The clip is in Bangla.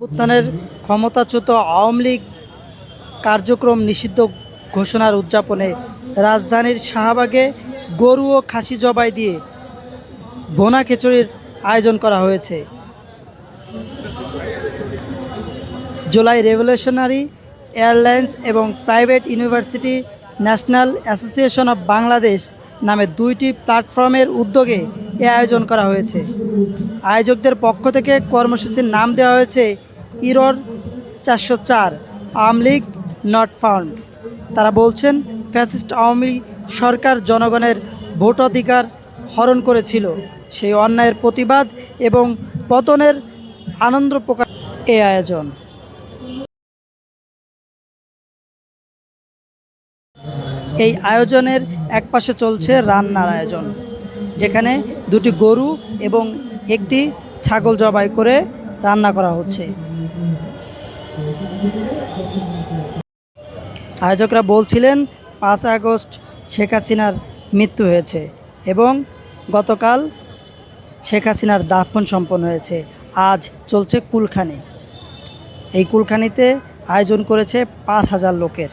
উত্থানের ক্ষমতাচ্যুত আওয়ামী লীগ কার্যক্রম নিষিদ্ধ ঘোষণার উদযাপনে রাজধানীর শাহবাগে গরু ও খাসি জবাই দিয়ে বোনা খিচুড়ির আয়োজন করা হয়েছে। জুলাই রেভলিউশনারি এয়ারলাইন্স এবং private university national association of Bangladesh নামে দুইটি প্ল্যাটফর্মের উদ্যোগে এ আয়োজন করা হয়েছে। আয়োজকদের পক্ষ থেকে কর্মসূচির নাম দেওয়া হয়েছে ইরর চারশো চার আওয়ামী লীগ নট ফাউন্ড। তারা বলছেন, ফ্যাসিস্ট আওয়ামী সরকার জনগণের ভোটাধিকার হরণ করেছিল। সেই অন্যায়ের প্রতিবাদ এবং পতনের আনন্দ প্রকাশ এ আয়োজন। এই আয়োজনের একপাশে চলছে রান্নার আয়োজন, যেখানে দুটি গরু এবং একটি ছাগল জবাই করে রান্না করা হচ্ছে। আয়োজকরা বলছিলেন, পাঁচ আগস্ট শেখ হাসিনার মৃত্যু হয়েছে এবং গতকাল শেখ হাসিনার দাফন সম্পন্ন হয়েছে। আজ চলছে কুলখানি। এই কুলখানিতে আয়োজন করেছে পাঁচ হাজার লোকের।